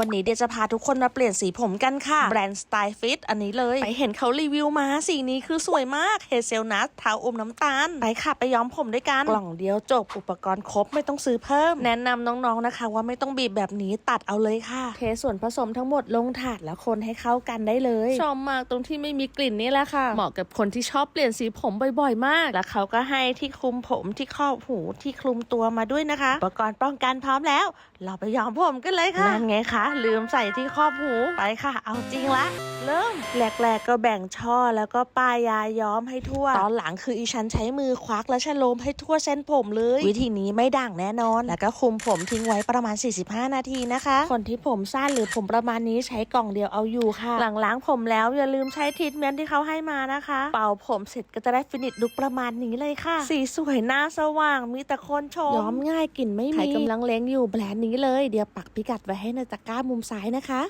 วันนี้เดี๋ยวจะพาทุกคนมาเปลี่ยนสีผมกันค่ะ แบรนด์สไตล์ฟิตอันนี้เลย ไปเห็นเขารีวิวมาสีนี้คือสวยมากเฮเซลนัทเท้าอมน้ำตาลไปค่ะไปย้อมผมด้วยกัน กล่องเดียวจบอุปกรณ์ครบไม่ต้องซื้อเพิ่ม แนะนำน้องๆนะคะ ว่าไม่ต้องบีบแบบนี้ตัดเอาเลยค่ะ เทส่วนผสมทั้งหมดลงถาดแล้วคนให้เข้ากันได้เลยชอบมากตรงที่ไม่มีกลิ่นนี่แหละค่ะ เหมาะกับคนที่ชอบเปลี่ยนสีผมบ่อย ๆ มาก แล้วเขาก็ให้ที่คลุมผมที่ครอบหูที่คลุมตัวมาด้วยนะคะ อุปกรณ์ป้องกันพร้อมแล้ว เราไปย้อมผมกันเลยค่ะนั่นไงคะลืมใส่ที่ครอบหูไปค่ะ เอาจริงละเริ่มแรกๆก็แบ่งช่อแล้วก็ป้ายยาย้อมให้ทั่ว ตอนหลังคืออีฉันใช้มือควักและชะโลมให้ทั่วเส้นผมเลย วิธีนี้ไม่ด่างแน่นอน แล้วก็คุมผมทิ้งไว้ประมาณ 45 นาทีนะคะ คนที่ผมสั้นหรือผมประมาณนี้ใช้กล่องเดียวเอาอยู่ค่ะ หลังล้างผมแล้วอย่าลืมใช้ทรีทเมนต์ที่เขาให้มานะคะ เป่าผมเสร็จก็จะได้ฟินิชลุกประมาณนี้เลยค่ะ สีสวยหน้าสว่างมีแต่คนชมย้อมง่ายกลิ่นไม่มีใครกำลังเล้งอยู่แบรนด์นี้เลยเดี๋ยวปักพิกัดไว้ให้ในตะกร้ามุมซ้ายนะคะ